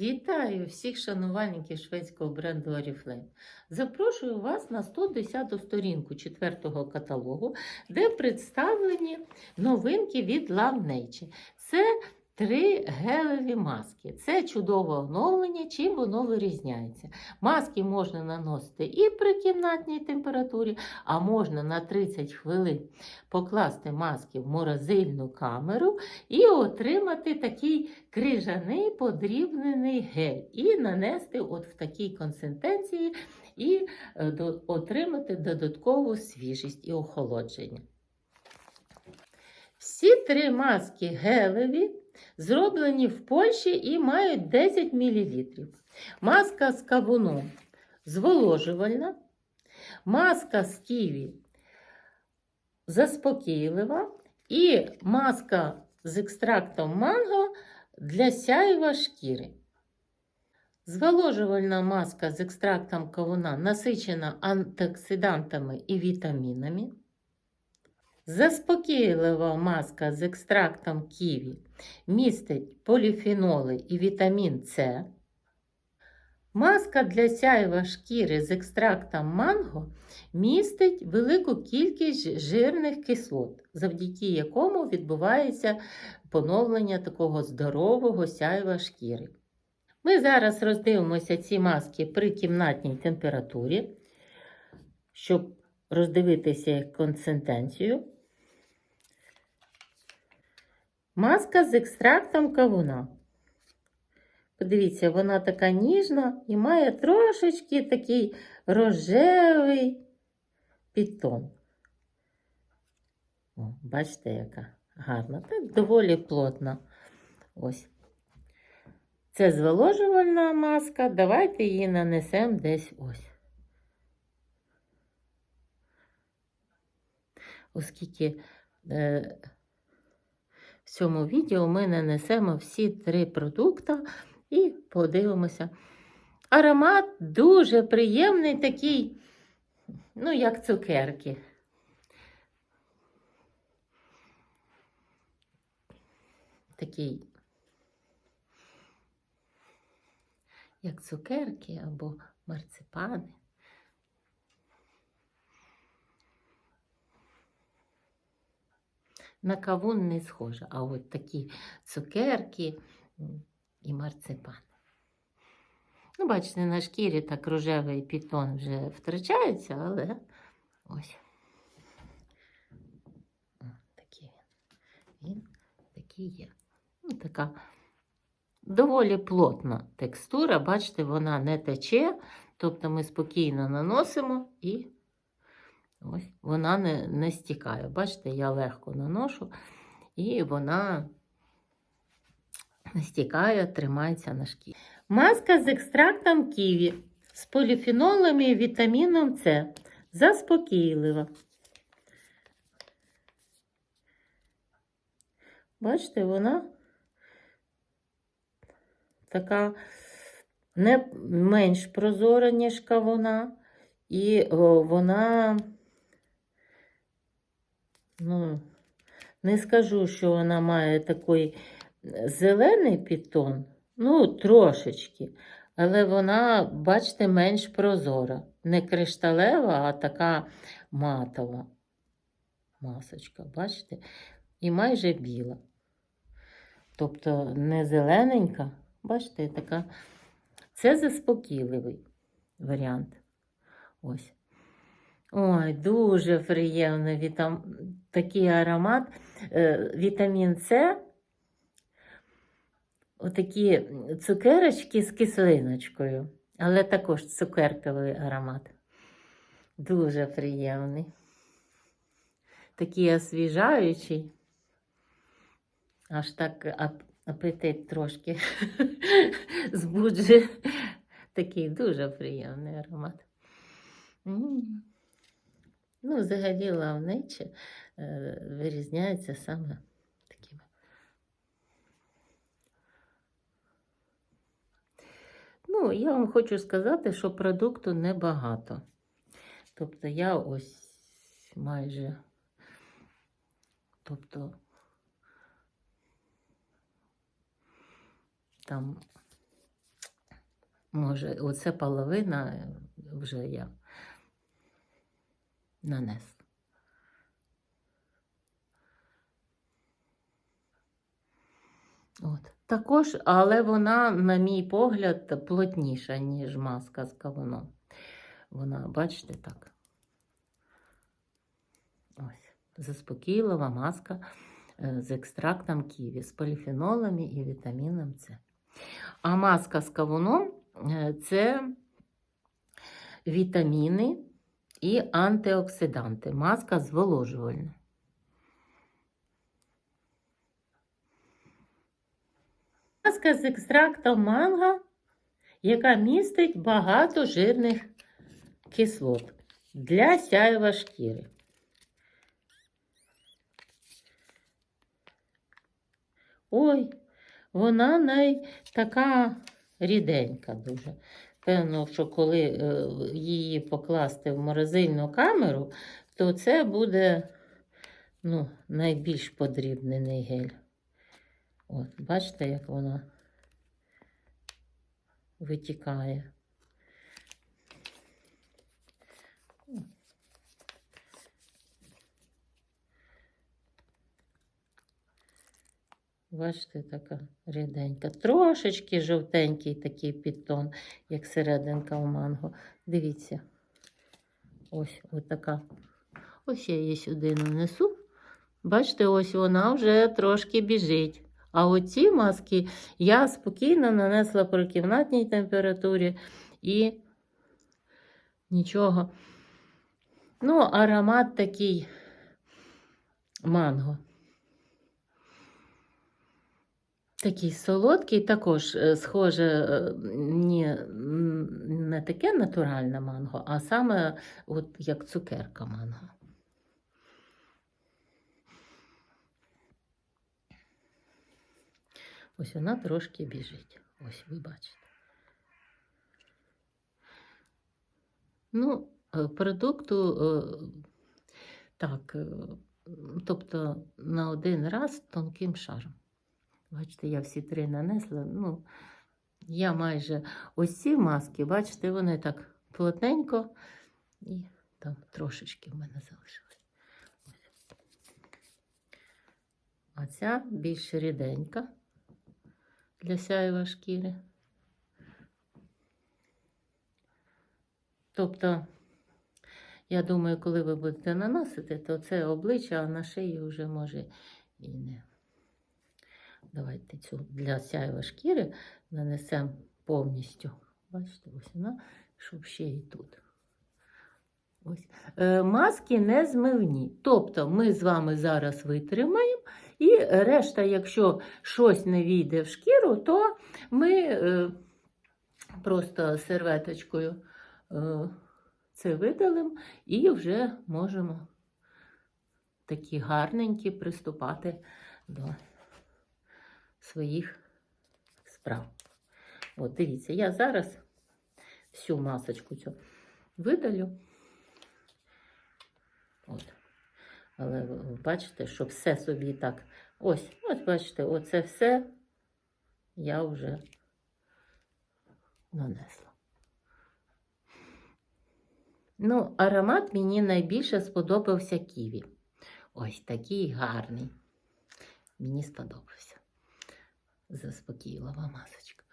Вітаю всіх шанувальників шведського бренду Oriflame. Запрошую вас на 110 сторінку четвертого каталогу, де представлені новинки від Love Nature. Це три гелеві маски. Це чудове оновлення, чим воно вирізняється. Маски можна наносити і при кімнатній температурі, а можна на 30 хвилин покласти маски в морозильну камеру і отримати такий крижаний подрібнений гель. І нанести от в такій консистенції і е, отримати додаткову свіжість і охолодження. Всі три маски гелеві зроблені в Польщі і мають 10 мл. Маска з кавуном зволожувальна, маска з ківі заспокійлива і маска з екстрактом манго для сяєва шкіри. Зволожувальна маска з екстрактом кавуна насичена антиоксидантами і вітамінами. Заспокійлива маска з екстрактом ківі містить поліфеноли і вітамін С. Маска для сяєва шкіри з екстрактом манго містить велику кількість жирних кислот, завдяки якому відбувається поновлення такого здорового сяєва шкіри. Ми зараз роздивимося ці маски при кімнатній температурі, щоб роздивитися їх консистенцію. Маска з екстрактом кавуна. Подивіться, вона така ніжна і має трошечки такий рожевий підтон. О, бачите, яка гарна. Так доволі плотна. Ось. Це зволожувальна маска. Давайте її нанесемо десь ось. Оскільки е, в цьому відео ми нанесемо всі три продукти і подивимося. Аромат дуже приємний, такий, ну, як цукерки. Такий, як цукерки або марципани. На кавун не схоже, а от такі цукерки і марципан. Ну, бачите, на шкірі так рожевий пітон вже втрачається, але ось. О, він. Він такий є. Ну, така доволі плотна текстура, бачите, вона не тече, тобто ми спокійно наносимо і ось вона не, не стікає. Бачите, я легко наношу, і вона не стікає, тримається на шкірі. Маска з екстрактом ківі, з поліфенолами і вітаміном С. Заспокійлива. Бачите, вона така не менш прозора, ніж кавуна, і вона, ну, не скажу, що вона має такий зелений підтон, ну, трошечки, але вона, бачите, менш прозора. Не кришталева, а така матова масочка, бачите? І майже біла. Тобто не зелененька, бачите, така. Це заспокійливий варіант. Ось. Ой, дуже приємний вітам... такий аромат. Е, вітамін С. Отакі цукерочки з кислиночкою, але також цукерковий аромат. Дуже приємний. Такий освіжаючий. Аж так апетит трошки збуджує. Такий дуже приємний аромат. Ну, взагалі лавнечі вирізняється саме такими. Ну, я вам хочу сказати, що продукту небагато. Тобто я ось майже, тобто там Може, оце половина е, вже я нанесла. От. Також, але вона, на мій погляд, плотніша, ніж маска з кавуном. Вона, бачите, так. Ось. Заспокійлива маска е, з екстрактом ківі, з поліфенолами і вітаміном С. А маска з кавуном е, це вітаміни і антиоксиданти. Маска зволожувальна. Маска з екстрактом манго, яка містить багато жирних кислот для сяєва шкіри. Ой, вона най така ріденька дуже. Певно, що коли е, її покласти в морозильну камеру, то це буде ну, найбільш подрібнений гель. От, бачите, як вона витікає. Бачите, така ріденька. Трошечки жовтенький такий підтон, як серединка у манго. Дивіться. Ось така. Ось я її сюди нанесу. Бачите, ось вона вже трошки біжить. А оці маски я спокійно нанесла при кімнатній температурі і нічого. Ну, аромат такий манго. Такий солодкий, також е, схоже, е, ні, не таке натуральне манго, а саме от як цукерка манго. Ось вона трошки біжить. Ось ви бачите. Ну, е, продукту так, тобто на один раз тонким шаром. Бачите, я всі три нанесла. Ну, я майже ось ці маски, бачите, вони так плотненько і там трошечки в мене залишилось. А ця більш ріденька для сяєва шкіри. Тобто, я думаю, коли ви будете наносити, то це обличчя, а на шиї вже може і не. Давайте цю для сяєва шкіри нанесемо повністю. Бачите, ось вона, щоб ще і тут. Ось. Е, маски не змивні. Тобто ми з вами зараз витримаємо, і решта, якщо щось не війде в шкіру, то ми е, просто серветочкою е, це видалимо і вже можемо такі гарненькі приступати до своїх справ. От, дивіться, я зараз всю масочку цю видалю. От. Але ви бачите, що все собі так. Ось, ось бачите, оце все я вже нанесла. Ну, аромат мені найбільше сподобався ківі. Ось такий гарний. Мені сподобався. Заспокійлива масочка.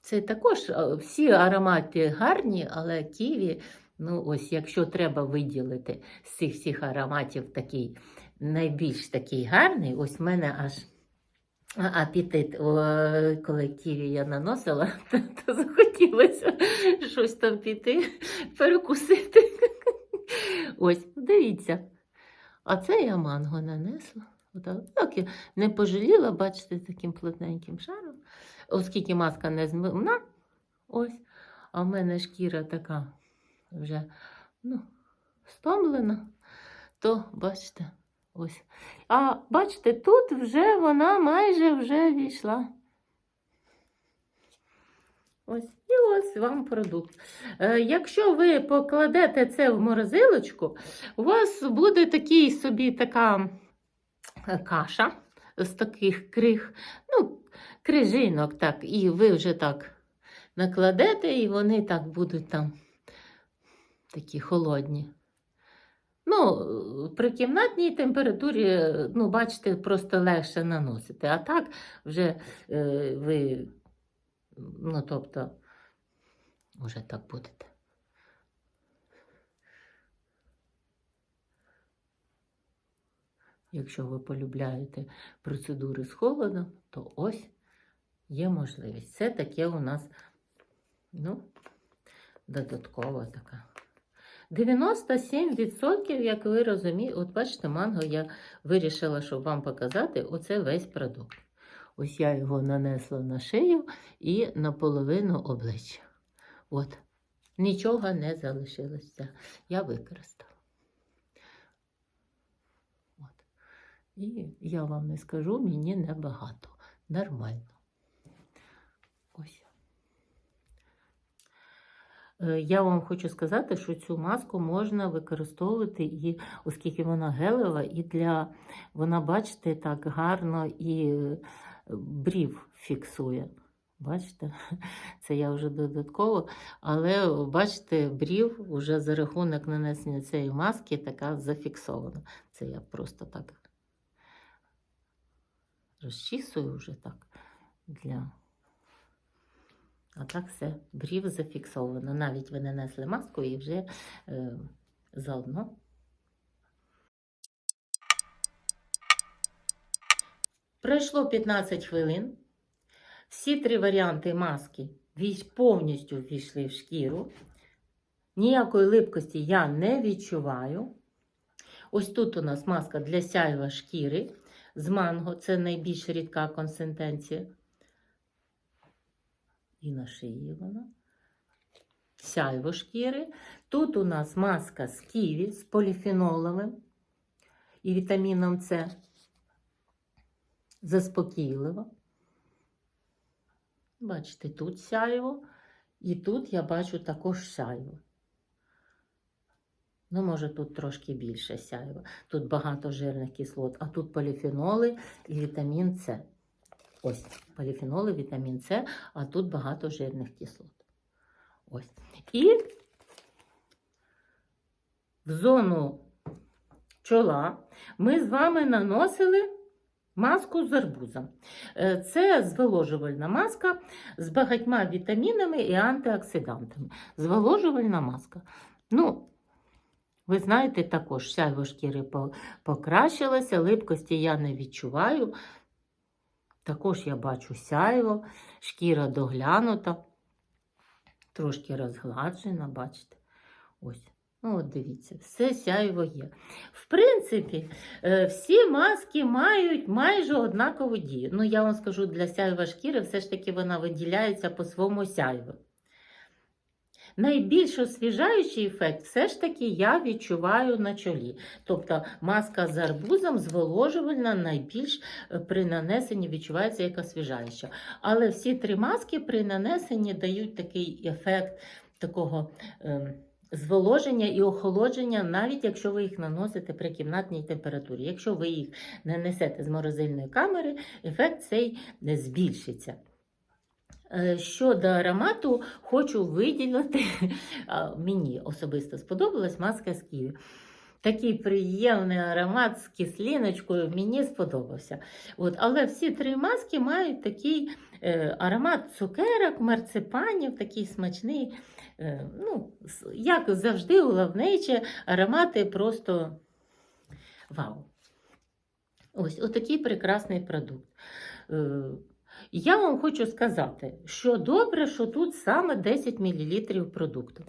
Це також е, всі аромати гарні, але ківі, ну ось, якщо треба виділити з цих всіх ароматів такий найбільш такий гарний, ось в мене аж апетит, коли ківі я наносила, то, то захотілося щось там піти, перекусити. Ось, дивіться. А це я манго нанесла. Отак. Не пожаліла, бачите, таким плотненьким шаром, оскільки маска не змивна. Ось. А в мене шкіра така вже ну, стомлена, то бачите, ось. А бачите, тут вже вона майже вже війшла. Ось, і ось вам продукт. Е, якщо ви покладете це в морозилочку, у вас буде такий собі така каша з таких крих, ну, крижинок, так, і ви вже так накладете, і вони так будуть там такі холодні. Ну, при кімнатній температурі, ну, бачите, просто легше наносити. А так вже е, ви, ну, тобто, вже так будете. Якщо ви полюбляєте процедури з холодом, то ось є можливість. Це таке у нас, ну, додаткова така. 97%, як ви розумієте, от бачите, манго я вирішила, щоб вам показати, оце весь продукт. Ось я його нанесла на шию і на половину обличчя. От. Нічого не залишилося. Я використала. От. І я вам не скажу, мені небагато. Нормально. Ось. Е, Я вам хочу сказати, що цю маску можна використовувати, і, оскільки вона гелева, і для вона, бачите, так гарно і е, брів фіксує. Бачите, це я вже додатково, але бачите, брів вже за рахунок нанесення цієї маски така зафіксована. Це я просто так розчісую вже так для. А так все, брів зафіксовано. Навіть ви нанесли маску і вже е, заодно. Пройшло 15 хвилин. Всі три варіанти маски повністю ввійшли в шкіру. Ніякої липкості я не відчуваю. Ось тут у нас маска для сяйва шкіри з манго. Це найбільш рідка консистенція. І на шиї вона. Сяйво шкіри. Тут у нас маска з ківі з поліфенолами і вітаміном С. Заспокійливо. Бачите, тут сяйво, і тут я бачу також сяйво. Ну, може, тут трошки більше сяйва. Тут багато жирних кислот, а тут поліфеноли і вітамін С. Ось поліфеноли, вітамін С, а тут багато жирних кислот. Ось. І в зону чола ми з вами наносили маску з арбузом. Е, Це зволожувальна маска з багатьма вітамінами і антиоксидантами. Зволожувальна маска. Ну, ви знаєте, також сяйво шкіри по- покращилося, липкості я не відчуваю. Також я бачу сяйво, шкіра доглянута, трошки розгладжена, бачите? Ось. Ну, от дивіться, все сяйво є. В принципі, е, всі маски мають майже однакову дію. Ну, я вам скажу, для сяйва шкіри все ж таки вона виділяється по своєму сяйву. Найбільш освіжаючий ефект все ж таки я відчуваю на чолі. Тобто маска з арбузом зволожувальна найбільш е, при нанесенні відчувається як освіжаюча. Але всі три маски при нанесенні дають такий ефект такого. ем, Зволоження і охолодження, навіть якщо ви їх наносите при кімнатній температурі. Якщо ви їх не несете з морозильної камери, ефект цей не збільшиться. Е, Щодо аромату, хочу виділити, мені особисто сподобалась маска з ківі. Такий приємний аромат з кислиночкою мені сподобався. От, але всі три маски мають такий е, аромат цукерок, марципанів, такий смачний. Е, ну, як завжди, у лавнечі аромати просто вау. Ось отакий прекрасний продукт. Е, я вам хочу сказати, що добре, що тут саме 10 мл продукту.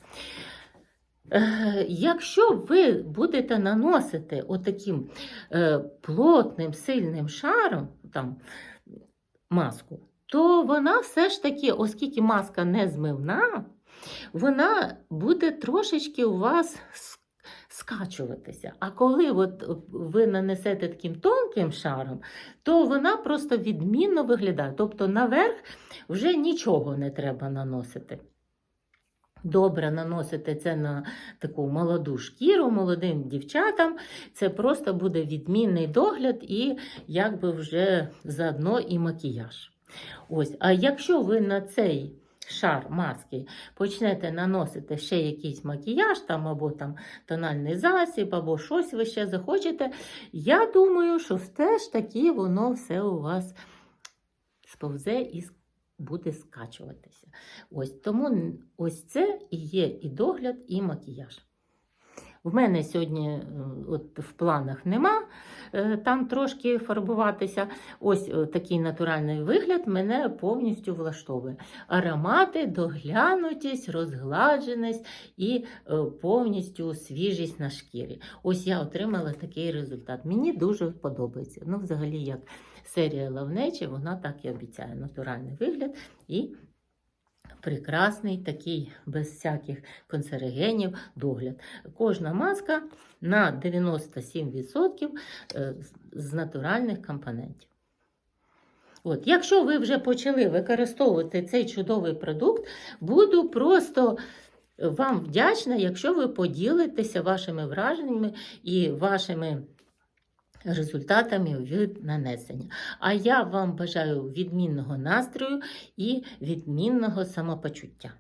Е, Якщо ви будете наносити отаким е, плотним, сильним шаром там, маску, то вона все ж таки, оскільки маска не змивна, вона буде трошечки у вас скачуватися. А коли от ви нанесете таким тонким шаром, то вона просто відмінно виглядає. Тобто наверх вже нічого не треба наносити. Добре наносити це на таку молоду шкіру, молодим дівчатам. Це просто буде відмінний догляд і якби вже заодно і макіяж. Ось. А якщо ви на цей шар маски почнете наносити ще якийсь макіяж, там, або там тональний засіб, або щось ви ще захочете, я думаю, що все ж таки воно все у вас сповзе і буде скачуватися. Ось тому ось це і є і догляд, і макіяж. В мене сьогодні е, от в планах нема там трошки фарбуватися. Ось е, такий натуральний вигляд мене повністю влаштовує. Аромати, доглянутість, розгладженість і е, повністю свіжість на шкірі. Ось я отримала такий результат. Мені дуже подобається. Ну, взагалі, як серія Лавнечі, вона так і обіцяє натуральний вигляд і прекрасний такий, без всяких канцерогенів догляд. Кожна маска на 97% е, з- натуральних компонентів. От, якщо ви вже почали використовувати цей чудовий продукт, буду просто вам вдячна, якщо ви поділитеся вашими враженнями і вашими результатами від нанесення. А я вам бажаю відмінного настрою і відмінного самопочуття.